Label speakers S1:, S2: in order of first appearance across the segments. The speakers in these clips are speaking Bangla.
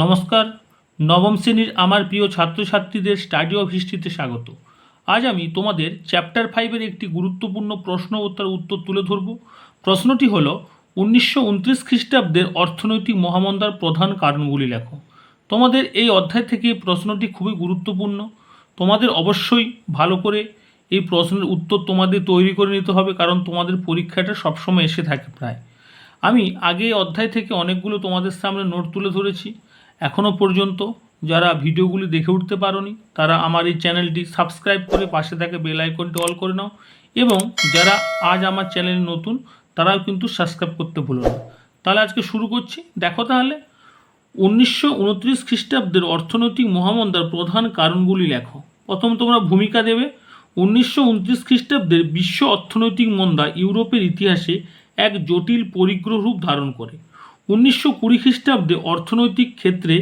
S1: নমস্কার। নবম শ্রেণির আমার প্রিয় ছাত্রছাত্রীদের স্টাডি অফ হিস্ট্রিতে স্বাগত। আজ আমি তোমাদের চ্যাপ্টার ফাইভের একটি গুরুত্বপূর্ণ প্রশ্ন ও তার উত্তর তুলে ধরব। প্রশ্নটি হলো, উনিশশো উনত্রিশ খ্রিস্টাব্দের অর্থনৈতিক মহামন্দার প্রধান কারণগুলি লেখো। তোমাদের এই অধ্যায় থেকে প্রশ্নটি খুবই গুরুত্বপূর্ণ। তোমাদের অবশ্যই ভালো করে এই প্রশ্নের উত্তর তোমাদের তৈরি করে নিতে হবে, কারণ তোমাদের পরীক্ষাটা সবসময় এসে থাকে প্রায়। আমি আগে অধ্যায় থেকে অনেকগুলো তোমাদের সামনে নোট তুলে ধরেছি। এখনও পর্যন্ত যারা ভিডিওগুলি দেখে উঠতে পারোনি, তারা আমার এই চ্যানেলটি সাবস্ক্রাইব করে পাশে থাকে বেল আইকনটি অল করে নাও এবং যারা আজ আমার চ্যানেল নতুন, তারাও কিন্তু সাবস্ক্রাইব করতে ভুলো না। তাহলে আজকে শুরু করছি। দেখো তাহলে, উনিশশো উনত্রিশ খ্রিস্টাব্দের অর্থনৈতিক মহামন্দার প্রধান কারণগুলি লেখো। প্রথম তোমরা ভূমিকা দেবে, উনিশশো উনত্রিশ খ্রিস্টাব্দের বিশ্ব অর্থনৈতিক মন্দা ইউরোপের ইতিহাসে এক জটিল পরিগ্রহ রূপ ধারণ করে। উনিশশো কুড়ি খ্রিস্টাব্দে অর্থনৈতিক ক্ষেত্রে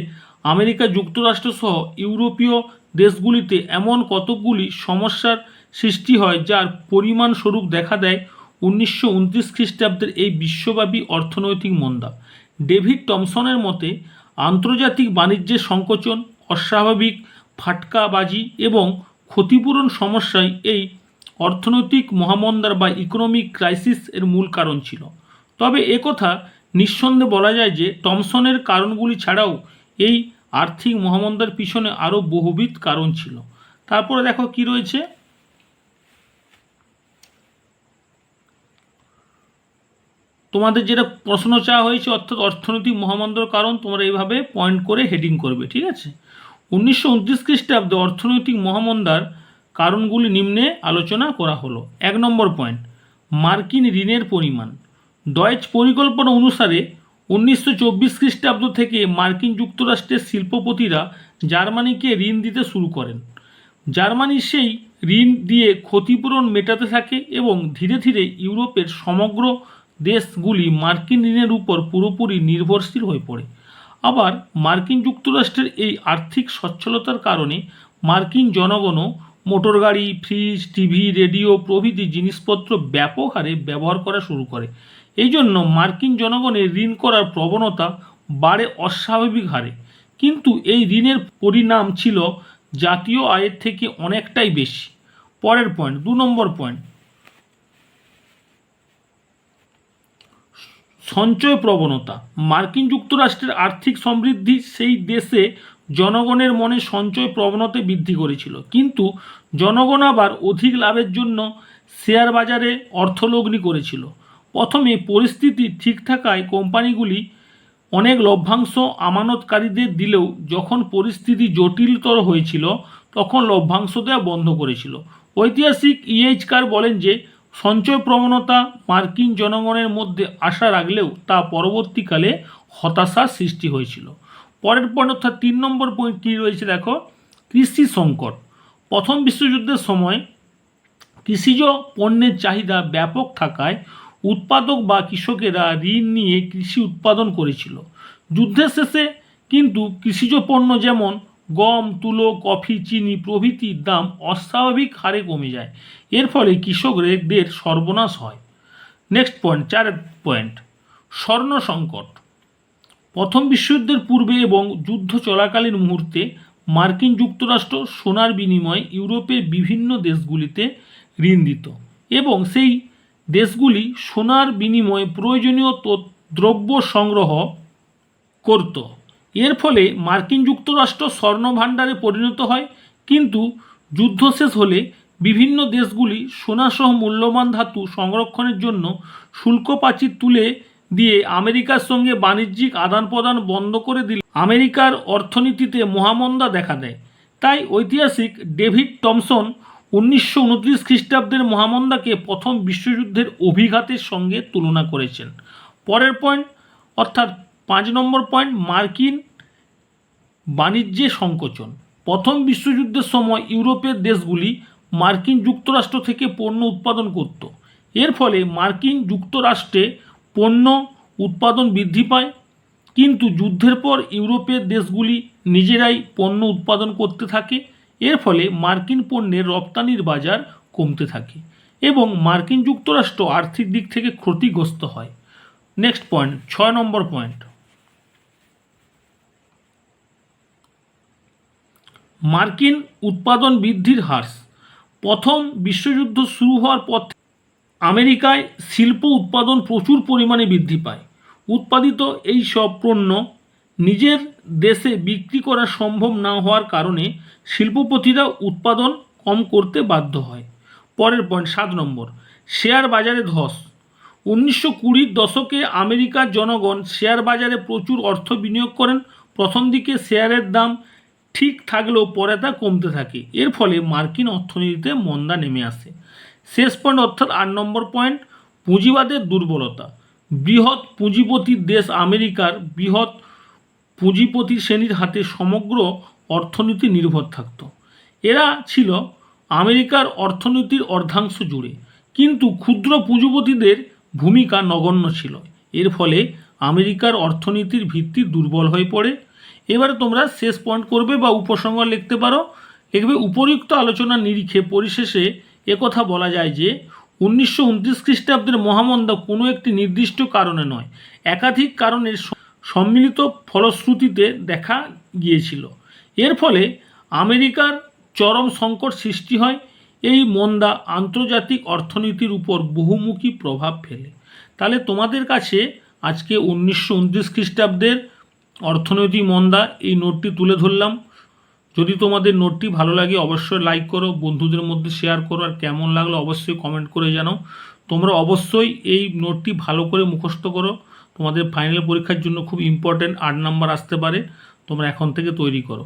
S1: আমেরিকা যুক্তরাষ্ট্র সহ ইউরোপীয় দেশগুলিতে এমন কতকগুলি সমস্যার সৃষ্টি হয় যার পরিমাণ স্বরূপ দেখা দেয় উনিশশো উনত্রিশ খ্রিস্টাব্দের এই বিশ্বব্যাপী অর্থনৈতিক মন্দা। ডেভিড টমসনের মতে, আন্তর্জাতিক বাণিজ্যের সংকোচন, অস্বাভাবিক ফাটকাবাজি এবং ক্ষতিপূরণ সমস্যাই এই অর্থনৈতিক মহামন্দার বা ইকোনমিক ক্রাইসিস এর মূল কারণ ছিল। তবে একথা নিঃসন্দেহে বলা যায় যে টমসনের কারণগুলি ছাড়াও এই আর্থিক মহামন্দার পিছনে আরও বহুবিধ কারণ ছিল। তারপরে দেখো কি রয়েছে? তোমাদের যেটা প্রশ্ন চাওয়া হয়েছে, অর্থাৎ অর্থনৈতিক মহামন্দার কারণ, তোমরা এইভাবে পয়েন্ট করে হেডিং করবে, ঠিক আছে? উনিশশো উনত্রিশ খ্রিস্টাব্দে অর্থনৈতিক মহামন্দার কারণগুলি নিম্নে আলোচনা করা হলো। এক নম্বর পয়েন্ট মার্কিন ঋণের পরিমাণ। ডয়েচ পরিকল্পনা অনুসারে উনিশশো চব্বিশ খ্রিস্টাব্দ থেকে মার্কিন যুক্তরাষ্ট্রের শিল্পপতিরা জার্মানিকে ঋণ দিতে শুরু করেন। জার্মানি সেই ঋণ দিয়ে ক্ষতিপূরণ মেটাতে থাকে এবং ধীরে ধীরে ইউরোপের সমগ্র দেশগুলি মার্কিন ঋণের উপর পুরোপুরি নির্ভরশীল হয়ে পড়ে। আবার মার্কিন যুক্তরাষ্ট্রের এই আর্থিক সচ্ছলতার কারণে মার্কিন জনগণও মোটর গাড়ি, ফ্রিজ, টিভি, রেডিও প্রভৃতি জিনিসপত্র ব্যাপক হারে ব্যবহার করা শুরু করে। এই জন্য মার্কিন জনগণের ঋণ করার প্রবণতা বাড়ে অস্বাভাবিক হারে। কিন্তু এই ঋণের পরিণাম ছিল জাতীয় আয়ের থেকে অনেকটাই বেশি। পরের পয়েন্ট দু নম্বর পয়েন্ট সঞ্চয় প্রবণতা। মার্কিন যুক্তরাষ্ট্রের আর্থিক সমৃদ্ধি সেই দেশে জনগণের মনে সঞ্চয় প্রবণতা বৃদ্ধি করেছিল। কিন্তু জনগণ আবার অধিক লাভের জন্য শেয়ার বাজারে অর্থলগ্নি করেছিল। প্রথমে পরিস্থিতি ঠিক থাকায় কোম্পানিগুলি অনেক লভ্যাংশ আমানতকারীদের দিলেও যখন পরিস্থিতি জটিলতর হয়েছিল, তখন লভ্যাংশ দেওয়া বন্ধ করেছিল। ঐতিহাসিক ইএইচ কার বলেন যে, সঞ্চয় প্রবণতা মার্কিন জনগণের মধ্যে আশা রাখলেও তা পরবর্তীকালে হতাশার সৃষ্টি হয়েছিল। পরের পয়েন্ট অর্থাৎ তিন নম্বর পয়েন্ট কী রয়েছে দেখো? কৃষি সংকট। প্রথম বিশ্বযুদ্ধের সময় কৃষিজ পণ্যের চাহিদা ব্যাপক থাকায় উৎপাদক বা কৃষকেরা ঋণ নিয়ে কৃষি উৎপাদন করেছিল। যুদ্ধের শেষে কিন্তু কৃষিজ পণ্য যেমন গম, তুলো, কফি, চিনি প্রভৃতির দাম অস্বাভাবিক হারে কমে যায়। এর ফলে কৃষকদের সর্বনাশ হয়। নেক্সট পয়েন্ট চার পয়েন্ট স্বর্ণ সংকট। প্রথম বিশ্বযুদ্ধের পূর্বে এবং যুদ্ধ চলাকালীন মুহূর্তে মার্কিন যুক্তরাষ্ট্র সোনার বিনিময়ে ইউরোপের বিভিন্ন দেশগুলিতে ঋণ দিত এবং সেই দেশগুলি সোনার বিনিময়ে প্রয়োজনীয় দ্রব্য সংগ্রহ করত। এর ফলে মার্কিন যুক্তরাষ্ট্র স্বর্ণ ভাণ্ডারে পরিণত হয়, কিন্তু যুদ্ধ শেষ হলে বিভিন্ন দেশগুলি সোনাসহ মূল্যবান ধাতু সংরক্ষণের জন্য শুল্ক প্রাচীর তুলে দিয়ে আমেরিকার সঙ্গে বাণিজ্যিক আদান প্রদান বন্ধ করে দিলে আমেরিকার অর্থনীতিতে মহামন্দা দেখা দেয়। তাই ঐতিহাসিক ডেভিড টমসন উনিশশো উনত্রিশ খ্রিস্টাব্দের মহামন্দাকে প্রথম বিশ্বযুদ্ধের অভিঘাতের সঙ্গে তুলনা করেছেন। পরের পয়েন্ট, অর্থাৎ পাঁচ নম্বর পয়েন্ট, মার্কিন বাণিজ্যে সংকোচন। প্রথম বিশ্বযুদ্ধের সময় ইউরোপের দেশগুলি মার্কিন যুক্তরাষ্ট্র থেকে পণ্য উৎপাদন করত। এর ফলে মার্কিন যুক্তরাষ্ট্রে পণ্য উৎপাদন বৃদ্ধি পায়। কিন্তু যুদ্ধের পর ইউরোপের দেশগুলি নিজেরাই পণ্য উৎপাদন করতে থাকে। এর ফলে মার্কিন পণ্যের রপ্তানির বাজার কমতে থাকে এবং মার্কিন যুক্তরাষ্ট্র আর্থিক দিক থেকে ক্ষতিগ্রস্ত হয়। নেক্সট পয়েন্ট ছয় নম্বর পয়েন্ট মার্কিন উৎপাদন বৃদ্ধির হ্রাস প্রথম বিশ্বযুদ্ধ শুরু হওয়ার পর আমেরিকায় শিল্প উৎপাদন প্রচুর পরিমাণে বৃদ্ধি পায়। উৎপাদিত এই সব পণ্য নিজের দেশে বিক্রি করা সম্ভব না হওয়ার কারণে শিল্পপতিরা উৎপাদন কম করতে বাধ্য হয়। পরের পয়েন্ট সাত নম্বর শেয়ার বাজারে ধস। উনিশশো কুড়ির দশকে আমেরিকার জনগণ শেয়ার বাজারে প্রচুর অর্থ বিনিয়োগ করেন। প্রথম দিকে শেয়ারের দাম ঠিক থাকলেও পরে তা কমতে থাকে। এর ফলে মার্কিন অর্থনীতিতে মন্দা নেমে আসে। শেষ পয়েন্ট অর্থাৎ আট নম্বর পয়েন্ট পুঁজিবাদের দুর্বলতা। বৃহৎ পুঁজিপতির দেশ আমেরিকার বৃহৎ পুঁজিপতি শ্রেণির হাতে সমগ্র অর্থনীতি নির্ভর থাকত। এরা ছিল আমেরিকার অর্থনীতির অর্ধাংশ জুড়ে, কিন্তু ক্ষুদ্র পুঁজিপতিদের ভূমিকা নগণ্য ছিল। এর ফলে আমেরিকার অর্থনীতির ভিত্তি দুর্বল হয়ে পড়ে। এবারে তোমরা শেষ পয়েন্ট করবে বা উপসংহার লিখতে পারো। লিখবে উপরিউক্ত আলোচনার নিরিখে পরিশেষে একথা বলা যায় যে, উনিশশো উনত্রিশ খ্রিস্টাব্দের মহামন্দা কোনো একটি নির্দিষ্ট কারণে নয়। একাধিক কারণের সম্মিলিত ফলশ্রুতিতে দেখা গিয়েছিল। এর ফলে আমেরিকার চরম সংকট সৃষ্টি হয়, এই মন্দা আন্তর্জাতিক অর্থনীতির উপর বহুমুখী প্রভাব ফেলে। তাহলে তোমাদের কাছে আজকে উনিশশো উনত্রিশ খ্রিস্টাব্দের অর্থনৈতিক মন্দা এই নোটটি তুলে ধরলাম। যদি তোমাদের নোটটি ভালো লাগে অবশ্যই লাইক করো, বন্ধুদের মধ্যে শেয়ার করো, আর কেমন লাগল অবশ্যই কমেন্ট করে জানাও। তোমরা অবশ্যই এই নোটটি ভালো করে মুখস্থ করো। তোমাদের ফাইনাল পরীক্ষার জন্য খুব ইম্পর্ট্যান্ট আট নাম্বার আসতে পারে, তোমরা এখন থেকে তৈরি করো।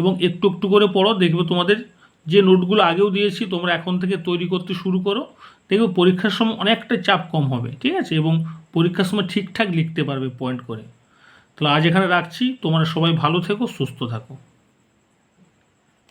S1: এবং একটু একটু করে পড়ো, দেখবে তোমাদের যে নোটগুলো আগেও দিয়েছি, তোমরা এখন থেকে তৈরি করতে শুরু করো। দেখবে পরীক্ষার সময় অনেকটা চাপ কম হবে, ঠিক আছে? এবং পরীক্ষার সময় ঠিকঠাক লিখতে পারবে পয়েন্ট করে। তাহলে আজ এখানে রাখছি, তোমরা সবাই ভালো থেকো, সুস্থ থাকো।